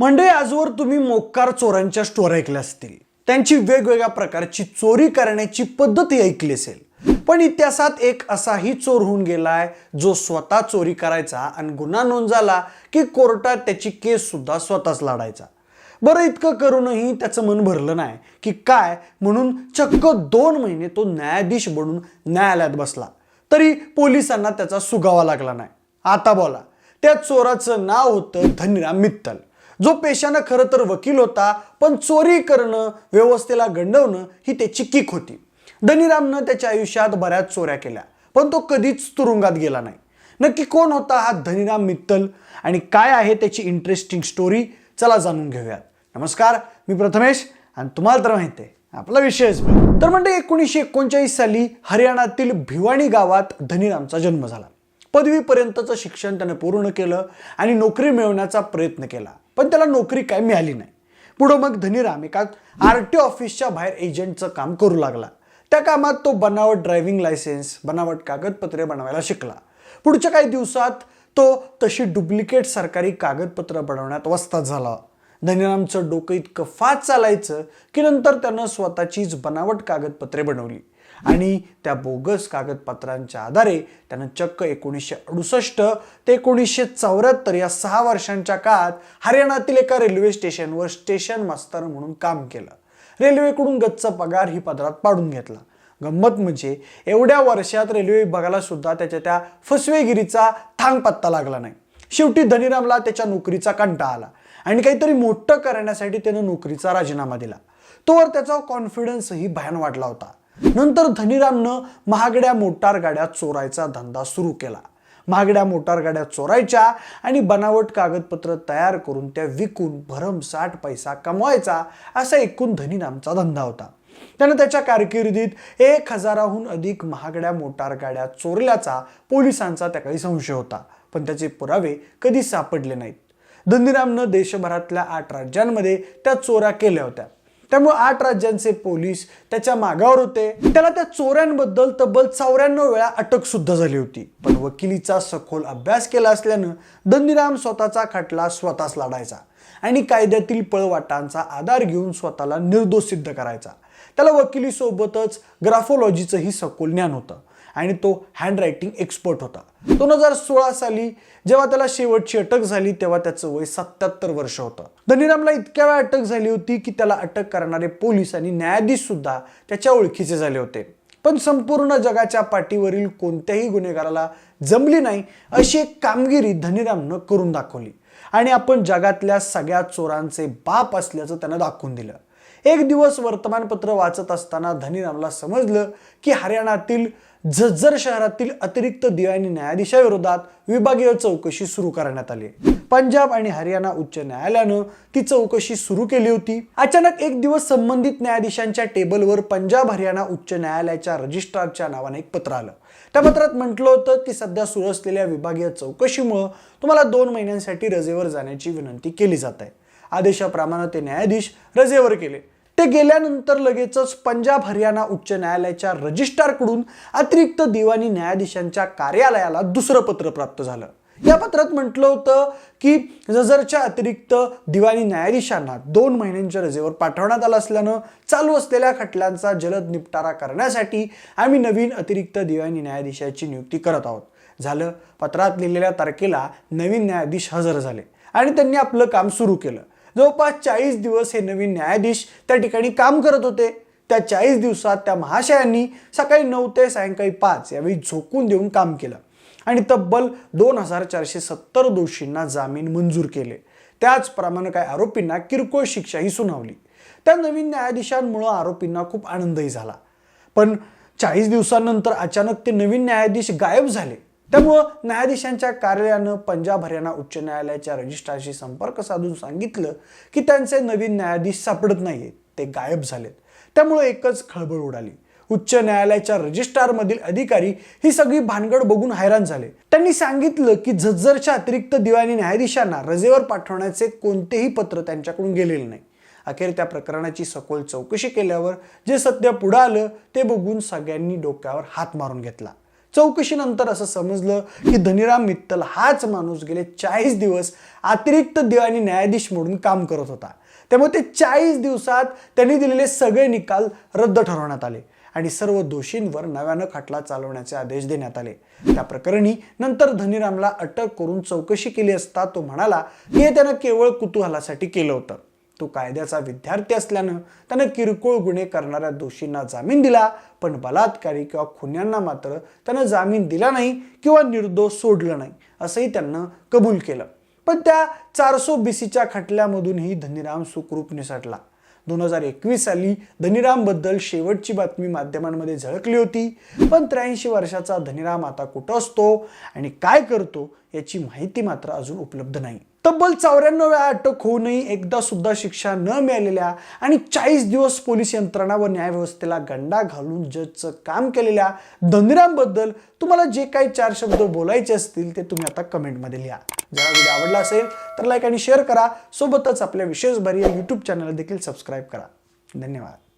म्हणजे आजवर तुम्ही मोक्कार चोरांच्या स्टोर ऐकल्या असतील. त्यांची वेगवेगळ्या प्रकारची चोरी करण्याची पद्धती ऐकली असेल. पण इतिहासात एक असाही चोर होऊन गेलाय जो स्वतः चोरी करायचा आणि गुन्हा नोंद झाला की कोर्टात त्याची केस सुद्धा स्वतःच लढायचा. बरं इतकं करूनही त्याचं मन भरलं नाही की काय म्हणून चक्क दोन महिने तो न्यायाधीश बनून न्यायालयात बसला. तरी पोलिसांना त्याचा सुगावा लागला नाही. आता बोला त्या चोराचं नाव होतं धनीराम मित्तल. जो पेशानं खरं तर वकील होता पण चोरी करणं व्यवस्थेला गंडवणं ही त्याची किक होती. धनीरामनं त्याच्या आयुष्यात बऱ्याच चोऱ्या केल्या पण तो कधीच तुरुंगात गेला नाही. नक्की कोण होता हा धनीराम मित्तल? आणि काय आहे त्याची इंटरेस्टिंग स्टोरी चला जाणून घेऊयात. नमस्कार मी प्रथमेश आणि तुम्हाला तर माहिती आहे आपला विषयच तर म्हणजे एकोणीसशे एकोणचाळीस साली हरियाणातील भिवाणी गावात धनीरामचा जन्म झाला. पदवीपर्यंतचं शिक्षण त्याने पूर्ण केलं आणि नोकरी मिळवण्याचा प्रयत्न केला. पण त्याला नोकरी काय मिळाली नाही. पुढं मग धनीराम एका आर टी ऑफिसच्या बाहेर एजंटचं काम करू लागला. त्या कामात तो बनावट ड्रायव्हिंग लायसन्स बनावट कागदपत्रे बनवायला शिकला. पुढच्या काही दिवसात तो तशी डुप्लिकेट सरकारी कागदपत्र बनवण्यात वस्तात झाला. धनीरामचं डोकं इतकं फास्ट चालायचं की नंतर त्यानं स्वतःचीच बनावट कागदपत्रे बनवली. आणि त्या बोगस कागदपत्रांच्या आधारे त्यानं चक्क एकोणीसशे अडुसष्ट ते एकोणीसशे चौऱ्याहत्तर या सहा वर्षांच्या काळात हरियाणातील एका रेल्वे स्टेशनवर स्टेशन मास्तर म्हणून काम केलं. रेल्वेकडून गच्च पगार ही पदरात पाडून घेतला. गंमत म्हणजे एवढ्या वर्षात रेल्वे विभागाला सुद्धा त्याच्या त्या फसवेगिरीचा थांग पत्ता लागला नाही. शेवटी धनीरामला त्याच्या नोकरीचा कंटाळा आला आणि काहीतरी मोठं करण्यासाठी त्यानं नोकरीचा राजीनामा दिला. तोवर त्याचा कॉन्फिडन्सही भयान वाढला होता. नंतर धनीरामनं महागड्या मोटार गाड्या चोरायचा धंदा सुरू केला. महागड्या मोटार गाड्या चोरायच्या आणि बनावट कागदपत्र तयार करून त्या विकून भरमसाठ पैसा कमवायचा असा एकूण धनीरामचा धंदा होता. त्यानं त्याच्या कारकिर्दीत एक हजाराहून अधिक महागड्या मोटार गाड्या चोरल्याचा पोलिसांचा त्या काही संशय होता. पण त्याचे पुरावे कधी सापडले नाहीत. धनीरामनं देशभरातल्या आठ राज्यांमध्ये त्या चोऱ्या केल्या होत्या. त्यामुळे आठ राज्यांचे पोलीस त्याच्या मागावर होते. त्याला त्या चोऱ्यांबद्दल तब्बल चौऱ्याण्णव वेळा अटक सुद्धा झाली होती. पण वकिलीचा सखोल अभ्यास केला असल्यानं दंदीराम स्वतःचा खटला स्वतःच लढायचा आणि कायद्यातील पळवाटांचा आधार घेऊन स्वतःला निर्दोष सिद्ध करायचा. त्याला वकिलीसोबतच ग्राफोलॉजीचंही सखोल ज्ञान होतं. आणि तो हँडरायटिंग एक्सपर्ट होता. दोन हजार सोळा साली जेव्हा त्याला शेवटची अटक झाली तेव्हा त्याचं वय सत्याहत्तर वर्ष होतं. धनीरामला इतक्या वेळा अटक झाली होती की त्याला अटक करणारे पोलीस आणि न्यायाधीश सुद्धा त्याच्या ओळखीचे झाले होते. पण संपूर्ण जगाच्या पाठीवरील कोणत्याही गुन्हेगाराला जमली नाही अशी एक कामगिरी धनीरामनं करून दाखवली. आणि आपण जगातल्या सगळ्या चोरांचे बाप असल्याचं त्यानं दाखवून दिलं. एक दिवस वर्तमानपत्र वाचत असताना धनीरामला समजलं की हरियाणातील झज्जर शहरातील अतिरिक्त दिवाणी न्यायाधीशाविरोधात विभागीय चौकशी सुरू करण्यात आली. पंजाब आणि हरियाणा उच्च न्यायालयानं ती चौकशी सुरू केली होती. अचानक एक दिवस संबंधित न्यायाधीशांच्या टेबलवर पंजाब हरियाणा उच्च न्यायालयाच्या रजिस्ट्रारच्या नावाने एक पत्र आलं. त्या पत्रात म्हटलं होतं की सध्या सुरू असलेल्या विभागीय चौकशीमुळं तुम्हाला दोन महिन्यांसाठी रजेवर जाण्याची विनंती केली जात आहे. आदेशाप्रमाणे ते न्यायाधीश रजेवर केले. ते गेल्यानंतर लगेचच पंजाब हरियाणा उच्च न्यायालयाच्या रजिस्ट्रारकडून अतिरिक्त दिवाणी न्यायाधीशांच्या कार्यालयाला दुसरं पत्र प्राप्त झालं. या पत्रात म्हटलं होतं की जजरच्या अतिरिक्त दिवाणी न्यायाधीशांना दोन महिन्यांच्या रजेवर पाठवण्यात आलं असल्यानं चालू असलेल्या खटल्यांचा जलद निपटारा करण्यासाठी आम्ही नवीन अतिरिक्त दिवाणी न्यायाधीशाची नियुक्ती करत आहोत. झालं. पत्रात लिहिलेल्या तारखेला नवीन न्यायाधीश हजर झाले आणि त्यांनी आपलं काम सुरू केलं. जवळपास चाळीस दिवस हे नवीन न्यायाधीश त्या ठिकाणी काम करत होते. त्या चाळीस दिवसात त्या महाशयांनी सकाळी नऊ ते सायंकाळी पाच यावेळी झोकून देऊन काम केलं. आणि तब्बल दोन हजार चारशे सत्तर दोषींना जामीन मंजूर केले. त्याचप्रमाणे काही आरोपींना किरकोळ शिक्षाही सुनावली. त्या नवीन न्यायाधीशांमुळं आरोपींना खूप आनंदही झाला. पण चाळीस दिवसांनंतर अचानक ते नवीन न्यायाधीश गायब झाले. त्यामुळं न्यायाधीशांच्या कार्यालयानं पंजाब हरियाणा उच्च न्यायालयाच्या रजिस्ट्रारशी संपर्क साधून सांगितलं की त्यांचे नवीन न्यायाधीश सापडत नाहीयेत ते गायब झालेत. त्यामुळे एकच खळबळ उडाली. उच्च न्यायालयाच्या रजिस्ट्रारमधील अधिकारी ही सगळी भानगड बघून हैराण झाले. त्यांनी सांगितलं की झज्जरच्या अतिरिक्त दिवाणी न्यायाधीशांना रजेवर पाठवण्याचे कोणतेही पत्र त्यांच्याकडून गेलेले नाही. अखेर त्या प्रकरणाची सखोल चौकशी केल्यावर जे सत्य पुढं आलं ते बघून सगळ्यांनी डोक्यावर हात मारून घेतला. चौकशीनंतर असं समजलं की धनीराम मित्तल हाच माणूस गेले चाळीस दिवस अतिरिक्त दिवाणी न्यायाधीश म्हणून काम करत होता. त्यामुळे ते चाळीस दिवसात त्यांनी दिलेले सगळे निकाल रद्द ठरवण्यात आले आणि सर्व दोषींवर नव्यानं खटला चालवण्याचे आदेश देण्यात आले. त्या प्रकरणी नंतर धनीरामला अटक करून चौकशी केली असता तो म्हणाला की हे त्यानं केवळ कुतूहलासाठी केलं होतं. तो कायद्याचा विद्यार्थी असल्यानं त्यानं किरकोळ गुन्हे करणाऱ्या दोषींना जामीन दिला पण बलात्कारी किंवा खुन्यांना मात्र त्यानं जामीन दिला नाही किंवा निर्दोष सोडलं नाही असंही त्यांना कबूल केलं. पण त्या चारसो बीसीच्या खटल्यामधूनही धनीराम सुखरूप निसटला. दोन हजार एकवीस साली धनीरामबद्दल शेवटची बातमी माध्यमांमध्ये झळकली होती पण त्र्याऐंशी वर्षाचा धनीराम आता कुठं असतो आणि काय करतो याची माहिती मात्र अजून उपलब्ध नाही. तब्बल चौऱ्याण्णव वेळा अटक होऊनही एकदा सुद्धा शिक्षा न मिळालेल्या आणि चाळीस दिवस पोलीस यंत्रणा व न्यायव्यवस्थेला गंडा घालून जजचं काम केलेल्या धनीरामबद्दल तुम्हाला जे काही चार शब्द बोलायचे असतील ते तुम्ही आता कमेंटमध्ये लिहा. जर व्हिडिओ आवडला असेल तर लाईक आणि शेअर करा. सोबतच आपल्या विशेष भरी या यूट्यूब चॅनलला देखील सबस्क्राईब करा. धन्यवाद.